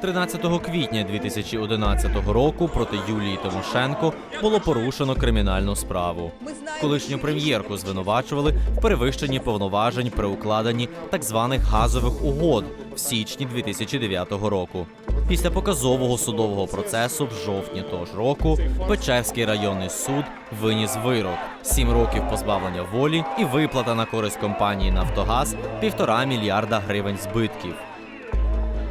13 квітня 2011 року проти Юлії Тимошенко було порушено кримінальну справу. Колишню прем'єрку звинувачували в перевищенні повноважень при укладенні так званих газових угод в січні 2009 року. Після показового судового процесу в жовтні того ж року Печерський районний суд виніс вирок: сім років позбавлення волі і виплата на користь компанії Нафтогаз півтора мільярда гривень збитків.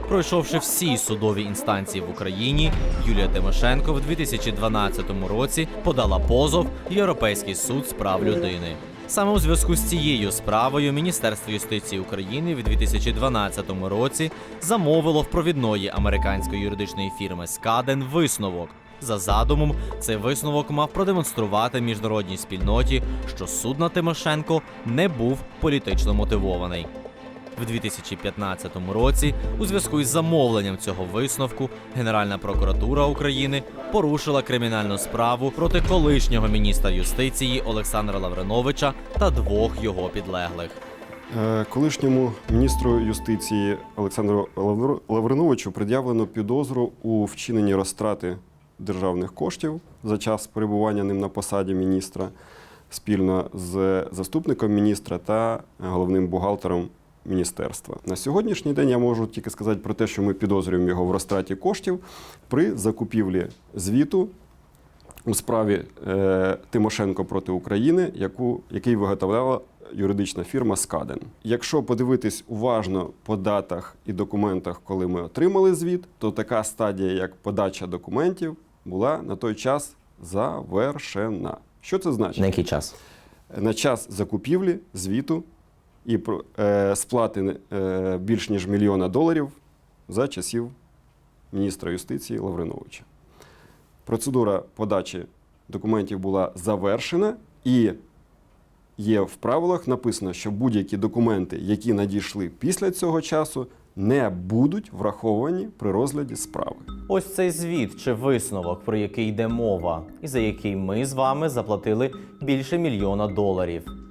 Пройшовши всі судові інстанції в Україні, Юлія Тимошенко в 2012 році подала позов в Європейський суд з прав людини. Саме у зв'язку з цією справою Міністерство юстиції України в 2012 році замовило в провідної американської юридичної фірми Скаден висновок. За задумом, цей висновок мав продемонструвати міжнародній спільноті, що суд над Тимошенко не був політично мотивований. В 2015 році, у зв'язку із замовленням цього висновку, Генеральна прокуратура України порушила кримінальну справу проти колишнього міністра юстиції Олександра Лавриновича та двох його підлеглих. Е, Колишньому міністру юстиції Олександру Лавр- Лавриновичу пред'явлено підозру у вчиненні розтрати державних коштів за час перебування ним на посаді міністра спільно з заступником міністра та головним бухгалтером міністерства. На сьогоднішній день я можу тільки сказати про те, що ми підозрюємо його в розтраті коштів при закупівлі звіту у справі е, Тимошенко проти України, яку, який виготовляла юридична фірма Скаден. Якщо подивитись уважно по датах і документах, коли ми отримали звіт, то така стадія, як подача документів, була на той час завершена. Що це значить? На який час? на час закупівлі звіту і е, сплати е, більш ніж мільйона доларів за часів міністра юстиції Лавриновича. Процедура подачі документів була завершена, і є в правилах написано, що будь-які документи, які надійшли після цього часу, не будуть враховані при розгляді справи. Ось цей звіт чи висновок, про який йде мова, і за який ми з вами заплатили більше мільйона доларів.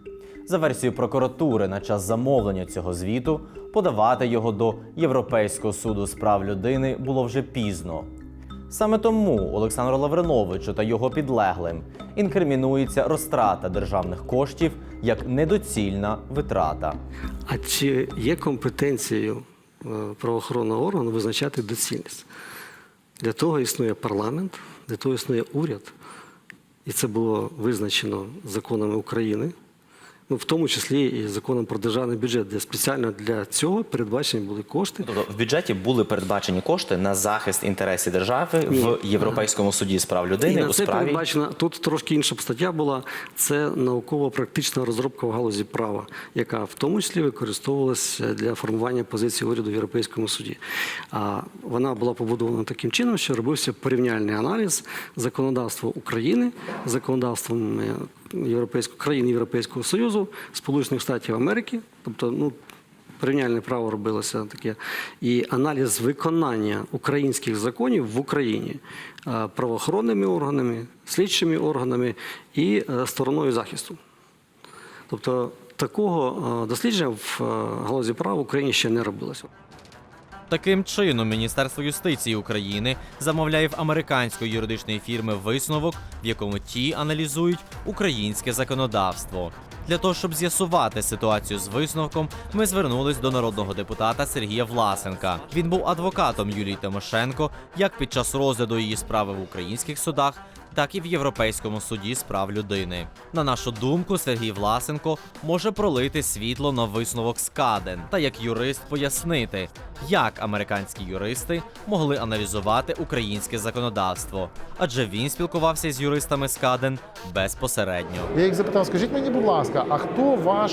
За версією прокуратури, на час замовлення цього звіту подавати його до Європейського суду з прав людини було вже пізно. Саме тому Олександру Лавриновичу та його підлеглим інкримінується розтрата державних коштів як недоцільна витрата. А чи є компетенцією е, правоохоронного органу визначати доцільність? Для того існує парламент, для того існує уряд, і це було визначено законами України, ну, в тому числі і законом про державний бюджет, де спеціально для цього передбачені були кошти. Тобто в бюджеті були передбачені кошти на захист інтересів держави Ні. в Європейському суді з прав І на у це справі. передбачена тут трошки інша стаття була. Це науково-практична розробка в галузі права, яка в тому числі використовувалася для формування позиції уряду в Європейському суді. А вона була побудована таким чином, що робився порівняльний аналіз законодавства України законодавством е, Європейського країн Європейського Союзу, Сполучених Штатів Америки, тобто, ну. Порівняльне право робилося таке, і аналіз виконання українських законів в Україні правоохоронними органами, слідчими органами і е, стороною захисту. Тобто такого е, дослідження в е, галузі права в Україні ще не робилося. Таким чином, Міністерство юстиції України замовляє в американської юридичної фірми висновок, в якому ті аналізують українське законодавство. Для того щоб з'ясувати ситуацію з висновком, ми звернулись до народного депутата Сергія Власенка. Він був адвокатом Юлії Тимошенко як під час розгляду її справи в українських судах, так і в Європейському суді з прав людини. На нашу думку, Сергій Власенко може пролити світло на висновок Скаден та як юрист пояснити, як американські юристи могли аналізувати українське законодавство, адже він спілкувався з юристами Скаден безпосередньо. Я їх запитав, скажіть мені, будь ласка, а хто ваш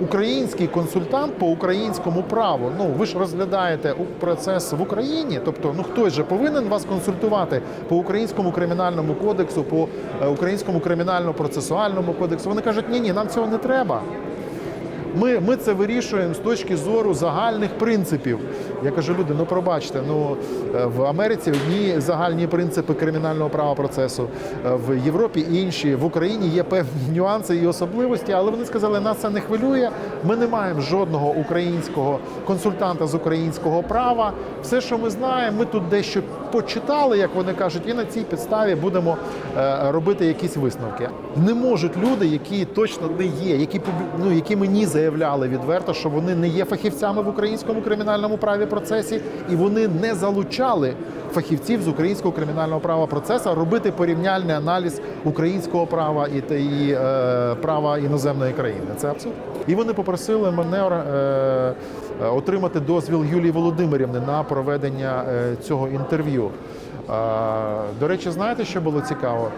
український консультант по українському праву? Ну, ви ж розглядаєте процес в Україні, тобто ну хтось же повинен вас консультувати по українському кримінальному кодексу, по е, українському кримінально-процесуальному кодексу. Вони кажуть, ні, ні, нам цього не треба. Ми, ми це вирішуємо з точки зору загальних принципів. Я кажу, люди, ну пробачте, ну е, в Америці одні загальні принципи кримінального права процесу, е, в Європі інші, в Україні є певні нюанси і особливості, але вони сказали, нас це не хвилює. Ми не маємо жодного українського консультанта з українського права. Все, що ми знаємо, ми тут дещо почитали, як вони кажуть, і на цій підставі будемо е, робити якісь висновки. Не можуть люди, які точно не є, які ну, які мені заявляли відверто, що вони не є фахівцями в українському кримінальному праві процесі, і вони не залучали фахівців з українського кримінального права процесу робити порівняльний аналіз українського права і, і е, права іноземної країни. Це абсурд. І вони попросили мене е, е, отримати дозвіл Юлії Володимирівни на проведення е, цього інтерв'ю. До речі, знаєте, що було цікаво?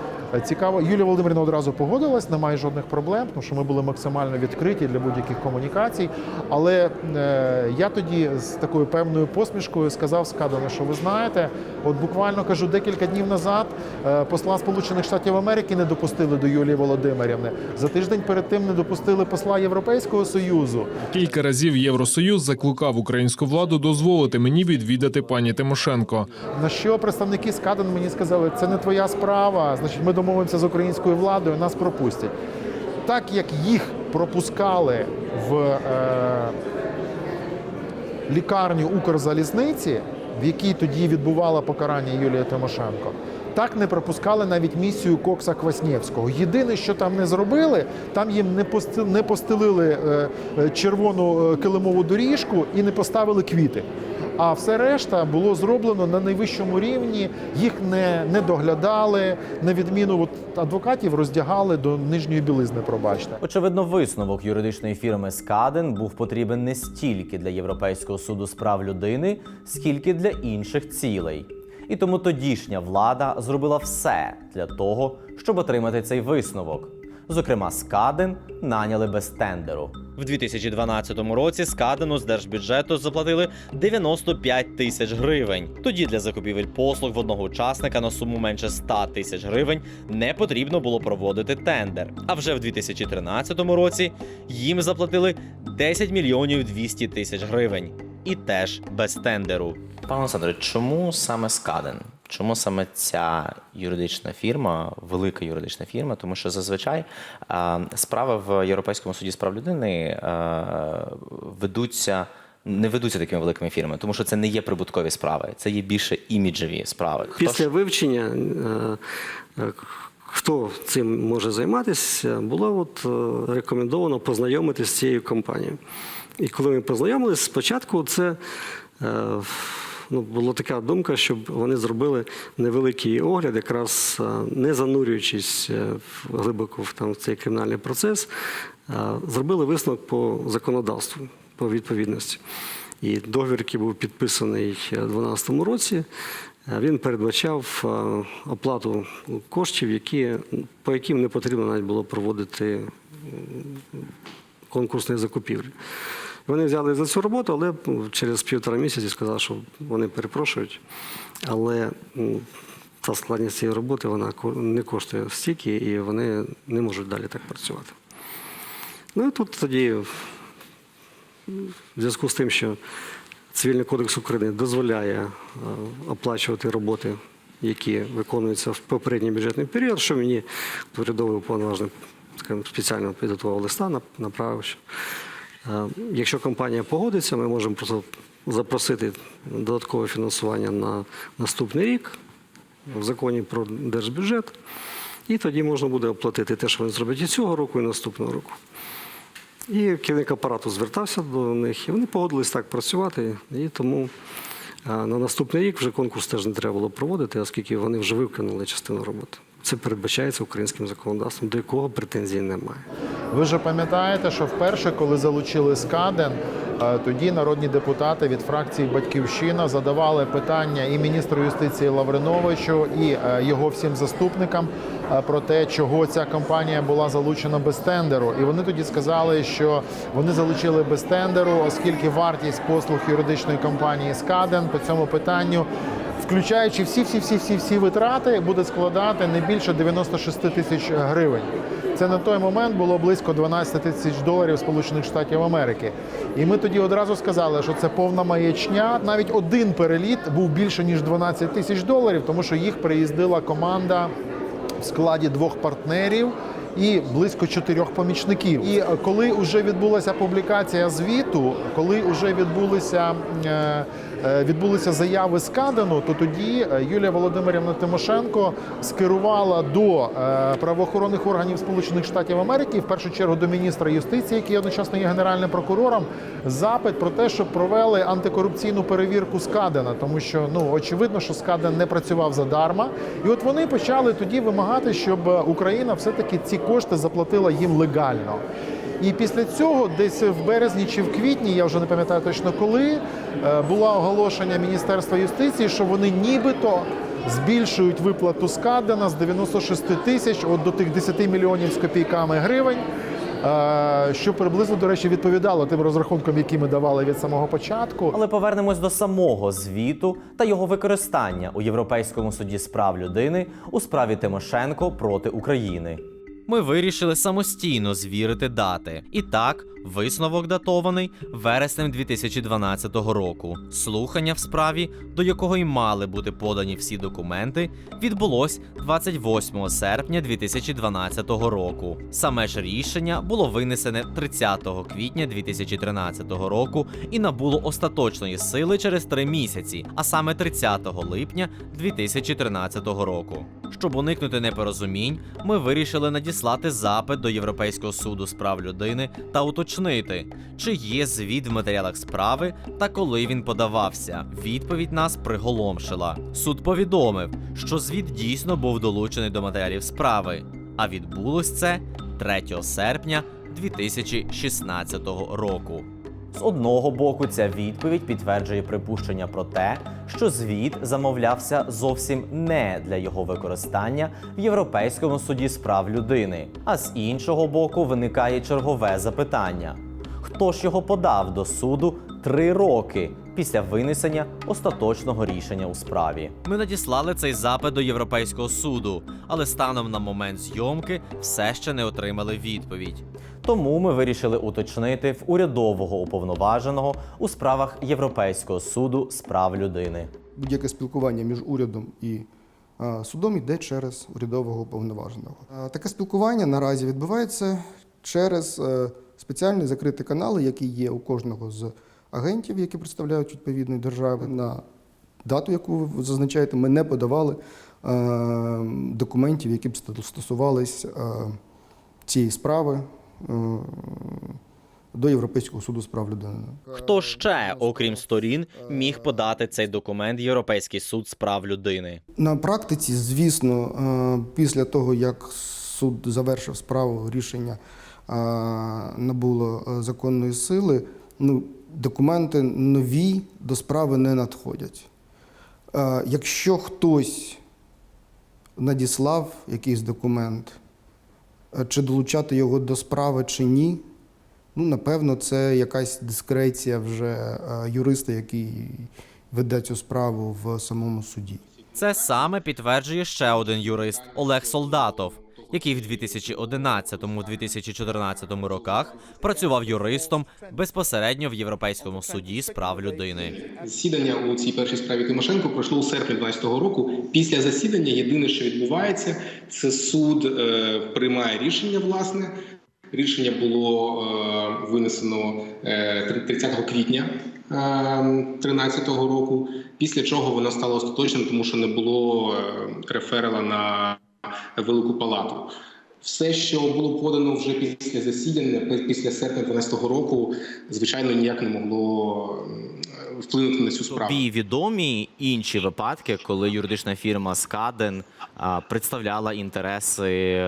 Цікаво, Юлія Володимирівна одразу погодилась, немає жодних проблем, тому що ми були максимально відкриті для будь-яких комунікацій. Але е, я тоді з такою певною посмішкою сказав Скадану, що ви знаєте, от буквально кажу, декілька днів назад е, посла Сполучених Штатів Америки не допустили до Юлії Володимирівни. За тиждень перед тим не допустили посла Європейського Союзу. Кілька разів Євросоюз закликав українську владу дозволити мені відвідати пані Тимошенко. На що представники Скаден мені сказали, це не твоя справа, значить ми домовимося з українською владою, нас пропустять. Так як їх пропускали в е, лікарню Укрзалізниці, в якій тоді відбувала покарання Юлія Тимошенко, так не пропускали навіть місію Кокса Кваснєвського. Єдине, що там не зробили, там їм не постелили е, е, червону е, килимову доріжку і не поставили квіти. А все решта було зроблено на найвищому рівні. Їх не, не доглядали, на відміну от адвокатів роздягали до нижньої білизни. Пробачте. Очевидно, висновок юридичної фірми Скаден був потрібен не стільки для Європейського суду з прав людини, скільки для інших цілей. І тому тодішня влада зробила все для того, щоб отримати цей висновок. Зокрема, Скаден наняли без тендеру. В 2012 році Скадену з держбюджету заплатили 95 тисяч гривень. Тоді для закупівель послуг в одного учасника на суму менше 100 тисяч гривень не потрібно було проводити тендер. А вже в 2013 році їм заплатили 10 мільйонів 200 тисяч гривень. І теж без тендеру. Пане Олександре, чому саме Скаден? Чому саме ця юридична фірма, велика юридична фірма? Тому що зазвичай е, справи в Європейському суді з прав людини е, ведуться. Не ведуться такими великими фірмами, тому що це не є прибуткові справи, це є більше іміджеві справи. Хто Після ж- вивчення, е, е, хто цим може займатися, було от е, рекомендовано познайомитися з цією компанією. І коли ми познайомилися, спочатку це е, ну, була така думка, щоб вони зробили невеликий огляд, якраз е, не занурюючись глибоко в там, в цей кримінальний процес, зробили висновок по законодавству, по відповідності. І договір, який був підписаний у 2012 році, він передбачав е, оплату коштів, які, по яким не потрібно навіть було проводити конкурсні закупівлі. Вони взяли за цю роботу, але через півтора місяці сказали, що вони перепрошують. Але та складність цієї роботи вона не коштує стільки, і вони не можуть далі так працювати. Ну і тут тоді в зв'язку з тим, що Цивільний кодекс України дозволяє е, оплачувати роботи, які виконуються в попередній бюджетний період, що мені урядовий уповноважений спеціально підготував листа, нап- направив. що, е, Якщо компанія погодиться, ми можемо просто запросити додаткове фінансування на наступний рік в законі про держбюджет, і тоді можна буде оплатити те, що вони зроблять і цього року, і наступного року. І керівник апарату звертався до них, і вони погодились так працювати. І тому на наступний рік вже конкурс теж не треба було проводити, оскільки вони вже виконали частину роботи. Це передбачається українським законодавством, до якого претензій немає. Ви ж пам'ятаєте, що вперше, коли залучили Скаден, тоді народні депутати від фракції Батьківщина задавали питання і міністру юстиції Лавриновичу, і е, його всім заступникам про те, чого ця компанія була залучена без тендеру. І вони тоді сказали, що вони залучили без тендеру, оскільки вартість послуг юридичної компанії Скаден по цьому питанню включаючи всі, всі, всі, всі, всі витрати, буде складати не більше 96 тисяч гривень. Це на той момент було близько 12 тисяч доларів Сполучених Штатів Америки. І ми тоді одразу сказали, що це повна маячня. Навіть один переліт був більше ніж 12 тисяч доларів, тому що їх приїздила команда в складі двох партнерів. І близько чотирьох помічників. І е, коли вже відбулася публікація звіту, коли вже відбулися е, відбулися заяви з Кадану, то тоді е, Юлія Володимирівна Тимошенко скерувала до е, правоохоронних органів Сполучених Штатів Америки, в першу чергу до міністра юстиції, який одночасно є генеральним прокурором, запит про те, щоб провели антикорупційну перевірку Скадена, тому що ну очевидно, що Скаден не працював задарма. І от вони почали тоді вимагати, щоб Україна все-таки ці кошти заплатила їм легально. І після цього, десь в березні чи в квітні, я вже не пам'ятаю точно коли, е, було оголошення Міністерства юстиції, що вони нібито збільшують виплату Скадена з 96 тисяч от до тих 10 мільйонів з копійками гривень. е, Що приблизно, до речі, відповідало тим розрахункам, які ми давали від самого початку. Але повернемось до самого звіту та його використання у Європейському суді з прав людини у справі Тимошенко проти України. Ми вирішили самостійно звірити дати. І так, висновок датований вереснем 2012 року. Слухання в справі, до якого й мали бути подані всі документи, відбулось 28 серпня 2012 року. Саме ж рішення було винесене 30 квітня 2013 року і набуло остаточної сили через три місяці, а саме 30 липня 2013 року. Щоб уникнути непорозумінь, ми вирішили надіслати запит до Європейського суду з прав людини та уточнити, чи є звіт в матеріалах справи та коли він подавався. Відповідь нас приголомшила. Суд повідомив, що звіт дійсно був долучений до матеріалів справи, а відбулось це 3 серпня 2016 року. З одного боку, ця відповідь підтверджує припущення про те, що звіт замовлявся зовсім не для його використання в Європейському суді з прав людини. А з іншого боку, виникає чергове запитання: хто ж його подав до суду три роки після винесення остаточного рішення у справі? Ми надіслали цей запит до Європейського суду, але станом на момент зйомки все ще не отримали відповідь. Тому ми вирішили уточнити в урядового уповноваженого у справах Європейського суду з прав людини. Будь-яке спілкування між урядом і е, судом йде через урядового уповноваженого. Е, Таке спілкування наразі відбувається через е, спеціальні закриті канали, які є у кожного з агентів, які представляють відповідні держави. На дату, яку ви зазначаєте, ми не подавали е, документів, які б стосувались е, цієї справи е, до Європейського суду з прав людини. Хто ще, окрім сторін, міг подати цей документ Європейський суд з прав людини? На практиці, звісно, після того, як суд завершив справу, рішення набуло законної сили, ну, документи нові до справи не надходять. Е, Якщо хтось надіслав якийсь документ, е, чи долучати його до справи, чи ні, ну, напевно, це якась дискреція вже е, юриста, який веде цю справу в самому суді. Це саме підтверджує ще один юрист Олег Солдатов, який в 2011-2014 роках працював юристом безпосередньо в Європейському суді з прав людини. Засідання у цій першій справі Тимошенко пройшло у серпні 2012 року. Після засідання єдине, що відбувається, це суд е, приймає рішення. Власне, рішення було е, винесено е, 30 квітня 2013 року. Після чого воно стало остаточним, тому що не було е, реферала на велику палату. Все, що було подано вже після засідання, після серпня 2012 року, звичайно, ніяк не могло вплинути на цю справу. Тобі відомі інші випадки, коли юридична фірма Скаден представляла інтереси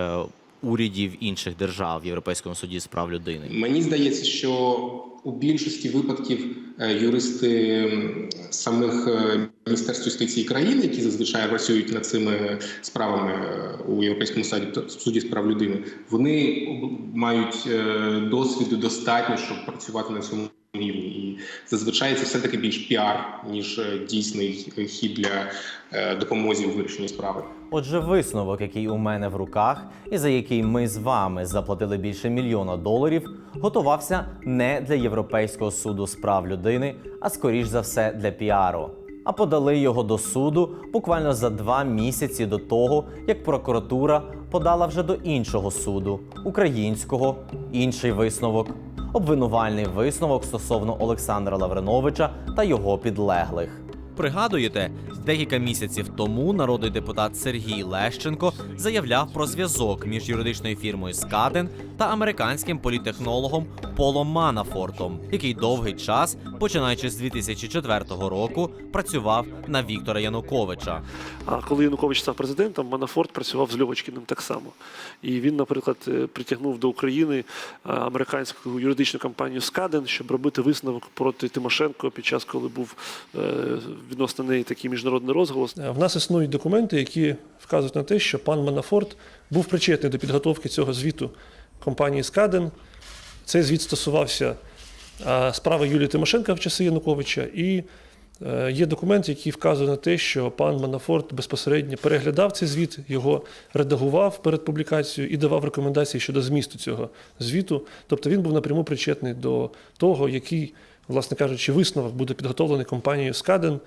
урядів інших держав в Європейському суді з прав людини? Мені здається, що у більшості випадків е, юристи самих е, міністерств юстиції країн, які зазвичай працюють над цими справами е, у Європейському суді, суді з прав людини, вони мають досвіду достатньо, щоб працювати на цьому рівні. І зазвичай це все таки більш піар ніж дійсний хід для допомоги у вирішенні справи. Отже, висновок, який у мене в руках, і за який ми з вами заплатили більше мільйона доларів, готувався не для Європейського суду з прав людини, а скоріш за все для піару. А подали його до суду буквально за два місяці до того, як прокуратура подала вже до іншого суду українського, інший висновок, обвинувальний висновок стосовно Олександра Лавриновича та його підлеглих. Пригадуєте, декілька місяців тому народний депутат Сергій Лещенко заявляв про зв'язок між юридичною фірмою Скаден та американським політехнологом Полом Манафортом, який довгий час, починаючи з 2004 року, працював на Віктора Януковича. А коли Янукович став президентом, Манафорт працював з Льовочкіним так само. І він, наприклад, е, притягнув до України е, американську юридичну компанію Скаден, щоб робити висновок проти Тимошенко під час, коли був е, відносно неї такий міжнародний розголос. Е, В нас існують документи, які вказують на те, що пан Манафорт був причетний до підготовки цього звіту компанії Скаден. Цей звіт стосувався справи Юлії Тимошенка в часи Януковича. І е, є документ, який вказує на те, що пан Манафорт безпосередньо переглядав цей звіт, його редагував перед публікацією і давав рекомендації щодо змісту цього звіту. Тобто він був напряму причетний до того, який, власне кажучи, висновок буде підготовлений компанією Скаден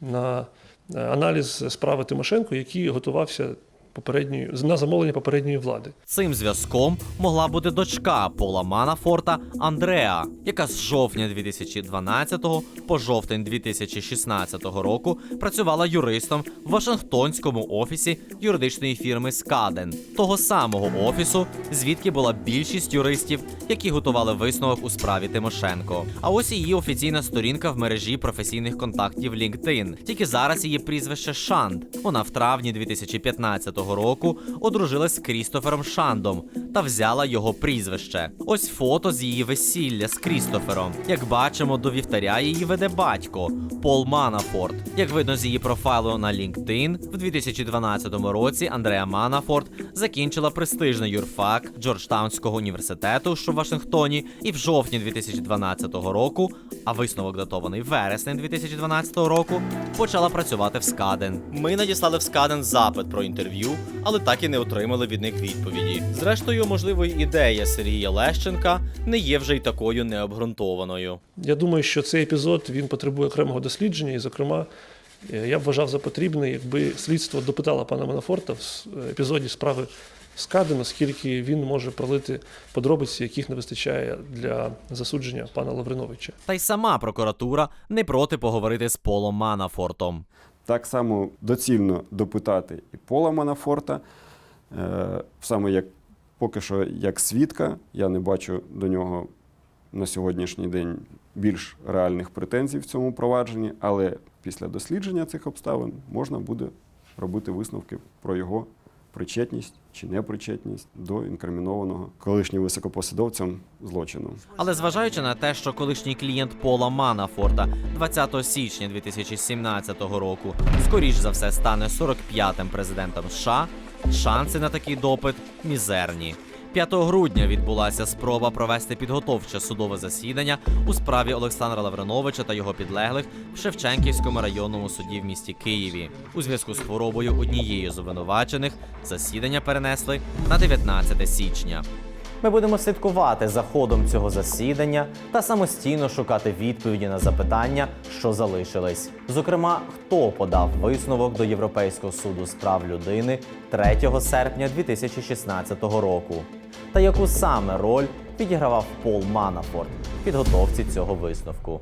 на аналіз справи Тимошенко, який готувався попередньою на замовлення попередньої влади. Цим зв'язком могла бути дочка Пола Манафорта Андреа, яка з жовтня 2012 по жовтень 2016 року працювала юристом в Вашингтонському офісі юридичної фірми Скаден, того самого офісу, звідки була більшість юристів, які готували висновок у справі Тимошенко. А ось її офіційна сторінка в мережі професійних контактів LinkedIn. Тільки зараз її прізвище Шанд. Вона в травні 2015 року одружилась з Крістофером Шандом та взяла його прізвище. Ось фото з її весілля з Крістофером. Як бачимо, до вівтаря її веде батько Пол Манафорт. Як видно з її профайлу на LinkedIn, в 2012 році Андреа Манафорт закінчила престижний юрфак Джорджтаунського університету, що в Вашингтоні, і в жовтні 2012 року, а висновок датований вереснем 2012 року, почала працювати в Скаден. Ми надіслали в Скаден запит про інтерв'ю, але так і не отримали від них відповіді. Зрештою, можливо, ідея Сергія Лещенка не є вже й такою необґрунтованою. Я думаю, що цей епізод він потребує окремого дослідження, і, зокрема, е, я б вважав за потрібне, якби слідство допитало пана Манафорта в епізоді справи Скаден, оскільки він може пролити подробиці, яких не вистачає для засудження пана Лавриновича. Та й сама прокуратура не проти поговорити з Полом Манафортом. Так само доцільно допитати і Пола Манафорта, е, саме як поки що як свідка, я не бачу до нього на сьогоднішній день більш реальних претензій в цьому провадженні, але після дослідження цих обставин можна буде робити висновки про його причетність чи непричетність до інкримінованого колишнім високопосадовцем злочину. Але зважаючи на те, що колишній клієнт Пола Манафорта 20 січня 2017 року скоріш за все стане 45-м президентом США, шанси на такий допит мізерні. 5 грудня відбулася спроба провести підготовче судове засідання у справі Олександра Лавриновича та його підлеглих в Шевченківському районному суді в місті Києві. У зв'язку з хворобою однієї з обвинувачених засідання перенесли на 19 січня. Ми будемо слідкувати за ходом цього засідання та самостійно шукати відповіді на запитання, що залишились. Зокрема, хто подав висновок до Європейського суду з прав людини 3 серпня 2016 року, та яку саме роль відігравав Пол Манафорт в підготовці цього висновку.